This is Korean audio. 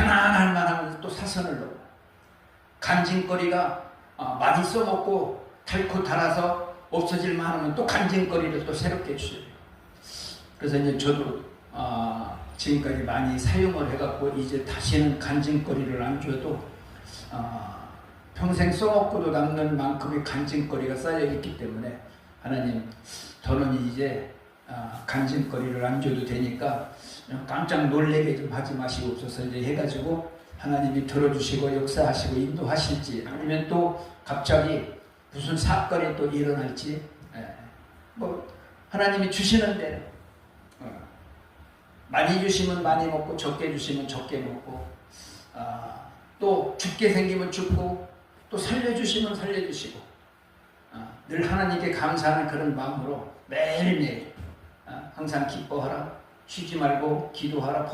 편안할 만하면 또 사선을 넣고 간징거리가 어, 많이 써먹고 달고 달아서 없어질 만하면 또 간징거리를 또 새롭게 주셔요. 그래서 이제 저도 아, 지금까지 많이 사용을 해갖고 이제 다시는 간징거리를 안 줘도 아, 평생 써먹고도 남는 만큼의 간징거리가 쌓여 있기 때문에 하나님 더는 이제 아, 간징거리를 안 줘도 되니까 깜짝 놀래게 좀 하지 마시옵소서 이제 해가지고 하나님이 들어주시고 역사하시고 인도하실지 아니면 또 갑자기 무슨 사건이 또 일어날지 예. 뭐 하나님이 주시는 대로 어. 많이 주시면 많이 먹고 적게 주시면 적게 먹고 아, 또 죽게 생기면 죽고 또 살려주시면 살려주시고 아, 늘 하나님께 감사하는 그런 마음으로 매일매일 아, 항상 기뻐하라. 쉬지 말고 기도하라